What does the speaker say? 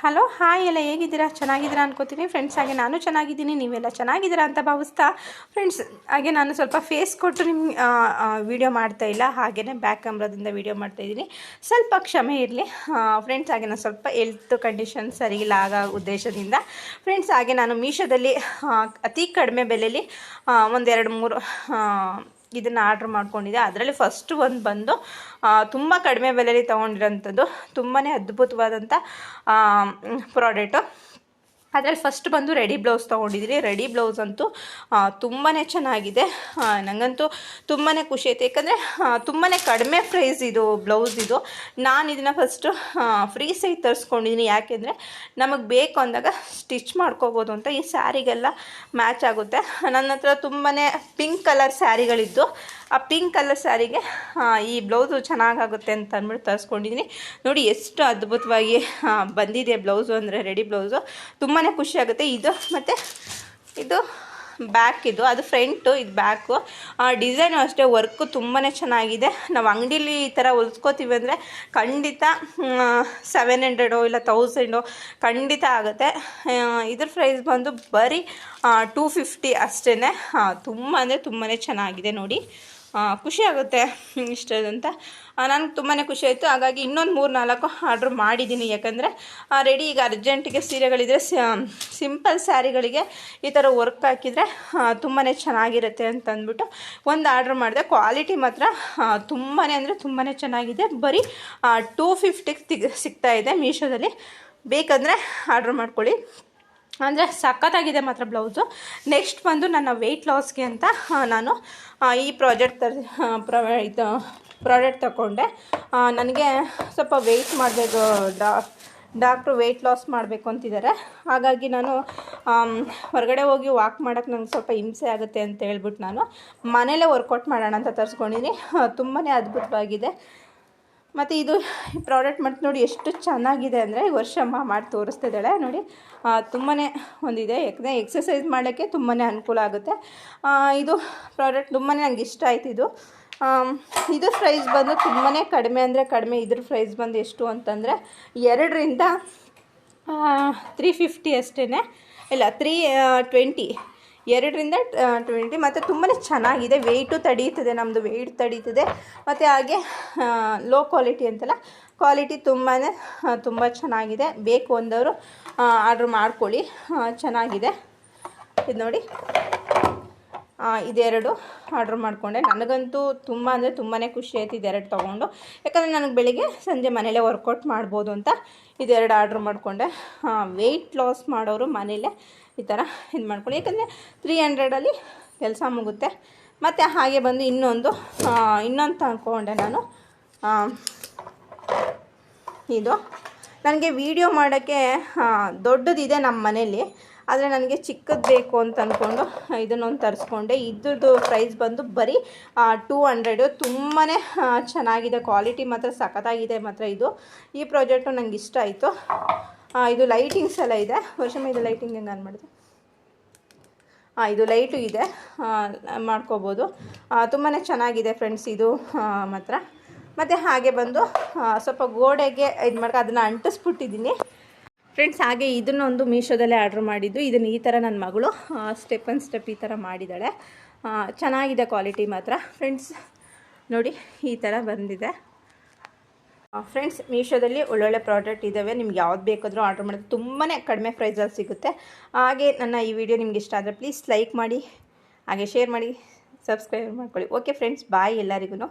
Hello, hi ಎಲ್ಲ ಹೇಗಿದ್ದೀರಾ? ಚೆನ್ನಾಗಿದ್ದೀರಾ ಅನ್ಕೋತೀನಿ. ಫ್ರೆಂಡ್ಸ್ ಹಾಗೆ ನಾನು ಚೆನ್ನಾಗಿದ್ದೀನಿ. ನೀವೆಲ್ಲ ಚೆನ್ನಾಗಿದ್ದೀರಾ ಅಂತ ಭಾವಿಸ್ತಾ ಫ್ರೆಂಡ್ಸ್ ಹಾಗೆ ನಾನು ಸ್ವಲ್ಪ ಫೇಸ್ ಕೊಟ್ಟು ವಿಡಿಯೋ ಮಾಡ್ತಾ ಇಲ್ಲ. ಹಾಗೆಯೇ ಬ್ಯಾಕ್ ಕ್ಯಾಮ್ರಾದಿಂದ ವಿಡಿಯೋ ಮಾಡ್ತಾ ಇದ್ದೀನಿ. ಸ್ವಲ್ಪ ಕ್ಷಮೆ ಇರಲಿ. ಫ್ರೆಂಡ್ಸ್ ಹಾಗೆ ನಾನು ಸ್ವಲ್ಪ ಹೆಲ್ತ್ ಕಂಡೀಷನ್ ಸರಿ ಇಲ್ಲ ಆಗ ಉದ್ದೇಶದಿಂದ ಫ್ರೆಂಡ್ಸ್ ಹಾಗೆ ನಾನು ಮೀಶೋದಲ್ಲಿ ಅತಿ ಕಡಿಮೆ ಬೆಲೆಯಲ್ಲಿ ಒಂದೆರಡು ಮೂರು ಇದನ್ನು ಆರ್ಡ್ರ್ ಮಾಡ್ಕೊಂಡಿದ್ದೆ ಅದರಲ್ಲಿ ಫಸ್ಟ್ ಒಂದು ಬಂದು ತುಂಬ ಕಡಿಮೆ ಬೆಲೆಯಲ್ಲಿ ತೊಗೊಂಡಿರೋಂಥದ್ದು ತುಂಬಾ ಅದ್ಭುತವಾದಂಥ ಪ್ರಾಡಕ್ಟು ಅದರಲ್ಲಿ ಫಸ್ಟ್ ಬಂದು ರೆಡಿ ಬ್ಲೌಸ್ ತೊಗೊಂಡಿದ್ದೀನಿ. ರೆಡಿ ಬ್ಲೌಸ್ ಅಂತೂ ತುಂಬಾ ಚೆನ್ನಾಗಿದೆ. ನನಗಂತೂ ತುಂಬಾ ಖುಷಿ ಆಯ್ತು. ಯಾಕಂದರೆ ತುಂಬಾ ಕಡಿಮೆ ಪ್ರೈಸ್ ಇದು ಬ್ಲೌಸ್ ಇದು. ನಾನು ಇದನ್ನು ಫಸ್ಟು ಫ್ರೀ ಸೈಜ್ ತರಿಸ್ಕೊಂಡಿದ್ದೀನಿ ಯಾಕೆಂದರೆ, ನಮಗೆ ಬೇಕು ಅಂದಾಗ ಸ್ಟಿಚ್ ಮಾಡ್ಕೋಬೋದು ಅಂತ ಈ ಸ್ಯಾರಿಗೆಲ್ಲ ಮ್ಯಾಚ್ ಆಗುತ್ತೆ. ನನ್ನ ಹತ್ರ ತುಂಬಾ ಪಿಂಕ್ ಕಲರ್ ಸ್ಯಾರಿಗಳಿದ್ದು ಆ ಪಿಂಕ್ ಕಲರ್ ಸ್ಯಾರಿಗೆ ಈ ಬ್ಲೌಸು ಚೆನ್ನಾಗಾಗುತ್ತೆ ಅಂತ ಅಂದ್ಬಿಟ್ಟು ತರಿಸ್ಕೊಂಡಿದ್ದೀನಿ ನೋಡಿ, ಎಷ್ಟು ಅದ್ಭುತವಾಗಿ ಬಂದಿದೆ ಬ್ಲೌಸು ಅಂದರೆ ರೆಡಿ ಬ್ಲೌಸು ತುಂಬಾ ಖುಷಿಯಾಗುತ್ತೆ ಇದು, ಮತ್ತು ಇದು ಬ್ಯಾಕ್ ಇದು. ಅದು ಫ್ರಂಟು ಇದು ಬ್ಯಾಕು ಡಿಸೈನು ಅಷ್ಟೇ ವರ್ಕು ತುಂಬಾ ಚೆನ್ನಾಗಿದೆ. ನಾವು ಅಂಗಡೀಲಿ ಈ ಥರ ಹೊಲ್ಸ್ಕೋತೀವಿ ಅಂದರೆ ಖಂಡಿತ ಸೆವೆನ್ ಹಂಡ್ರೆಡು ಇಲ್ಲ ತೌಸಂಡು ಖಂಡಿತ ಆಗುತ್ತೆ. ಇದ್ರ ಪ್ರೈಸ್ ಬಂದು ಬರೀ ಟೂ ಫಿಫ್ಟಿ ಅಷ್ಟೇ ತುಂಬ ಅಂದರೆ ತುಂಬಾ ಚೆನ್ನಾಗಿದೆ ನೋಡಿ. ಖುಷಿ ಆಗುತ್ತೆ ಇಷ್ಟದಂತ. ನನಗೆ ತುಂಬಾ ಖುಷಿ ಆಯಿತು. ಹಾಗಾಗಿ ಇನ್ನೊಂದು ಮೂರು ನಾಲ್ಕು ಆರ್ಡ್ರ್ ಮಾಡಿದ್ದೀನಿ ಯಾಕಂದರೆ ರೆಡಿ ಈಗ ಅರ್ಜೆಂಟಿಗೆ ಸೀರೆಗಳಿದ್ರೆ ಸಿಂಪಲ್ ಸ್ಯಾರಿಗಳಿಗೆ ಈ ಥರ ವರ್ಕ್ ಹಾಕಿದರೆ ತುಂಬಾ ಚೆನ್ನಾಗಿರುತ್ತೆ ಅಂತ ಅಂದ್ಬಿಟ್ಟು ಒಂದು ಆರ್ಡ್ರ್ ಮಾಡಿದೆ. ಕ್ವಾಲಿಟಿ ಮಾತ್ರ ತುಂಬಾ ಅಂದರೆ ತುಂಬಾ ಚೆನ್ನಾಗಿದೆ. ಬರೀ ಟೂ ಫಿಫ್ಟಿಗೆ ಸಿಗ್ತಾ ಇದೆ ಮೀಶೋದಲ್ಲಿ. ಬೇಕಂದರೆ ಆರ್ಡ್ರ್ ಮಾಡ್ಕೊಳ್ಳಿ. ಅಂದರೆ ಸಖತ್ತಾಗಿದೆ ಮಾತ್ರ ಬ್ಲೌಸು. ನೆಕ್ಸ್ಟ್ ಬಂದು ನನ್ನ ವೆಯ್ಟ್ ಲಾಸ್ಗೆ ಅಂತ ನಾನು ಈ ಪ್ರಾಜೆಕ್ಟ್ ತರ್ ಇದು ಪ್ರಾಡಕ್ಟ್ ತಗೊಂಡೆ. ನನಗೆ ಸ್ವಲ್ಪ ವೆಯ್ಟ್ ಮಾಡಬೇಕು, ಡಾ ಡಾಕ್ಟ್ರು ವೆಯ್ಟ್ ಲಾಸ್ ಮಾಡಬೇಕು ಅಂತಿದ್ದಾರೆ. ಹಾಗಾಗಿ ನಾನು ಹೊರಗಡೆ ಹೋಗಿ ವಾಕ್ ಮಾಡೋಕ್ಕೆ ನಂಗೆ ಸ್ವಲ್ಪ ಹಿಂಸೆ ಆಗುತ್ತೆ ಅಂತ ಹೇಳ್ಬಿಟ್ಟು ನಾನು ಮನೇಲೇ ವರ್ಕೌಟ್ ಮಾಡೋಣ ಅಂತ ತರಿಸ್ಕೊಂಡಿದ್ದೀನಿ ತುಂಬಾ ಅದ್ಭುತವಾಗಿದೆ. ಮತ್ತು ಇದು ಪ್ರಾಡಕ್ಟ್ ಮತ್ತು ನೋಡಿ ಎಷ್ಟು ಚೆನ್ನಾಗಿದೆ ಅಂದರೆ ವರ್ಷಮ್ಮ ಮಾಡಿ ತೋರಿಸ್ತಿದ್ದಾಳೆ. ನೋಡಿ ತುಂಬಾ ಒಂದಿದೆ. ಯಾಕಂದರೆ ಎಕ್ಸಸೈಸ್ ಮಾಡೋಕ್ಕೆ ತುಂಬಾ ಅನುಕೂಲ ಆಗುತ್ತೆ. ಇದು ಪ್ರಾಡಕ್ಟ್ ತುಂಬಾ ನನಗೆ ಇಷ್ಟ ಆಯ್ತು ಇದು. ಇದು ಪ್ರೈಸ್ ಬಂದು ತುಂಬಾ ಕಡಿಮೆ ಅಂದರೆ ಕಡಿಮೆ, ಇದ್ರ ಪ್ರೈಸ್ ಬಂದು ಎಷ್ಟು ಅಂತಂದರೆ ಎರಡರಿಂದ ತ್ರೀ ಫಿಫ್ಟಿ ಅಷ್ಟೇ ಇಲ್ಲ ತ್ರೀ ಟ್ವೆಂಟಿ ಎರಡರಿಂದ ಟ್ವೆಂಟಿ ಮತ್ತು ತುಂಬಾ ಚೆನ್ನಾಗಿದೆ. ವೆಯ್ಟು ತಡೀತದೆ ನಮ್ಮದು ವೆಯ್ಟ್ ತಡೀತದೆ. ಮತ್ತು ಹಾಗೆ ಲೋ ಕ್ವಾಲಿಟಿ ಅಂತಲ್ಲ ಕ್ವಾಲಿಟಿ ತುಂಬಾ ತುಂಬ ಚೆನ್ನಾಗಿದೆ. ಬೇಕು ಅಂದವರು ಆರ್ಡ್ರ್ ಮಾಡ್ಕೊಳ್ಳಿ. ಚೆನ್ನಾಗಿದೆ. ಇದು ನೋಡಿ. ಇದೆರಡು ಆರ್ಡ್ರ್ ಮಾಡಿಕೊಂಡೆ. ನನಗಂತೂ ತುಂಬ ಅಂದರೆ ತುಂಬಾ ಖುಷಿ ಆಯ್ತು ಇದೆರಡು ತೊಗೊಂಡು. ಯಾಕಂದರೆ ನನಗೆ ಬೆಳಿಗ್ಗೆ ಸಂಜೆ ಮನೇಲೇ ವರ್ಕೌಟ್ ಮಾಡ್ಬೋದು ಅಂತ ಇದೆರಡು ಆರ್ಡ್ರ್ ಮಾಡಿಕೊಂಡೆ. ವೆಯ್ಟ್ ಲಾಸ್ ಮಾಡೋರು ಮನೇಲೇ ಈ ಥರ ಇದು ಮಾಡ್ಕೊಳ್ಳಿ ಯಾಕಂದರೆ ತ್ರೀ ಹಂಡ್ರೆಡಲ್ಲಿ ಕೆಲಸ ಮುಗುತ್ತೆ. ಮತ್ತು ಹಾಗೆ ಬಂದು ಇನ್ನೊಂದು ಇನ್ನೊಂದು ತಗೊಂಡೆ ನಾನು. ಇದು. ನನಗೆ ವಿಡಿಯೋ ಮಾಡೋಕ್ಕೆ ದೊಡ್ಡದಿದೆ ನಮ್ಮ ಮನೇಲಿ. ಆದರೆ ನನಗೆ ಚಿಕ್ಕದು ಬೇಕು ಅಂತ ಅಂದ್ಕೊಂಡು ಇದನ್ನೊಂದು ತರಿಸ್ಕೊಂಡೆ. ಇದ್ರದ್ದು ಪ್ರೈಸ್ ಬಂದು ಬರೀ ಟೂ ಹಂಡ್ರೆಡು ತುಂಬಾ ಚೆನ್ನಾಗಿದೆ. ಕ್ವಾಲಿಟಿ ಮಾತ್ರ ಸಖತ್ತಾಗಿದೆ ಮಾತ್ರ ಇದು. ಈ ಪ್ರಾಜೆಕ್ಟು ನನಗೆ ಇಷ್ಟ ಆಯಿತು. ಇದು ಲೈಟಿಂಗ್ಸ್ ಎಲ್ಲ ಇದೆ. ವರ್ಷಮ ಇದು ಲೈಟಿಂಗ್ ಹೆಂಗೆ ಆನ್ ಮಾಡಿದೆ? ಹಾಂ ಇದು ಲೈಟು ಇದೆ. ಮಾಡ್ಕೋಬೋದು. ತುಂಬಾ ಚೆನ್ನಾಗಿದೆ ಫ್ರೆಂಡ್ಸ್ ಇದು ಮಾತ್ರ. ಮತ್ತು ಹಾಗೆ ಬಂದು ಸ್ವಲ್ಪ ಗೋಡೆಗೆ ಇದು ಮಾಡ್ಕೊ ಅದನ್ನು ಅಂಟಿಸ್ಬಿಟ್ಟಿದ್ದೀನಿ. ಫ್ರೆಂಡ್ಸ್ ಹಾಗೆ ಇದನ್ನೊಂದು ಮೀಶೋದಲ್ಲೇ ಆರ್ಡ್ರ್ ಮಾಡಿದ್ದು. ಇದನ್ನು ಈ ಥರ ನನ್ನ ಮಗಳು ಸ್ಟೆಪ್ ಆನ್ ಸ್ಟೆಪ್ ಈ ಥರ ಮಾಡಿದ್ದಾಳೆ ಚೆನ್ನಾಗಿದೆ ಕ್ವಾಲಿಟಿ ಮಾತ್ರ. ಫ್ರೆಂಡ್ಸ್ ನೋಡಿ, ಈ ಥರ ಬಂದಿದೆ. ಫ್ರೆಂಡ್ಸ್ ಮೀಶೋದಲ್ಲಿ ಒಳ್ಳೊಳ್ಳೆ ಪ್ರಾಡಕ್ಟ್ ಇದ್ದಾವೆ ನಿಮ್ಗೆ ಯಾವ್ದು ಬೇಕಾದರೂ ಆರ್ಡ್ರ್ ಮಾಡಿದ್ರೆ ತುಂಬಾ ಕಡಿಮೆ ಪ್ರೈಸಲ್ಲಿ ಸಿಗುತ್ತೆ. ಹಾಗೆ ನನ್ನ ಈ ವಿಡಿಯೋ ನಿಮ್ಗೆ ಇಷ್ಟ ಆದರೆ ಪ್ಲೀಸ್ ಲೈಕ್ ಮಾಡಿ, ಹಾಗೆ ಶೇರ್ ಮಾಡಿ ಸಬ್ಸ್ಕ್ರೈಬ್ ಮಾಡ್ಕೊಳ್ಳಿ. ಓಕೆ ಫ್ರೆಂಡ್ಸ್ ಬಾಯ್ ಎಲ್ಲರಿಗೂ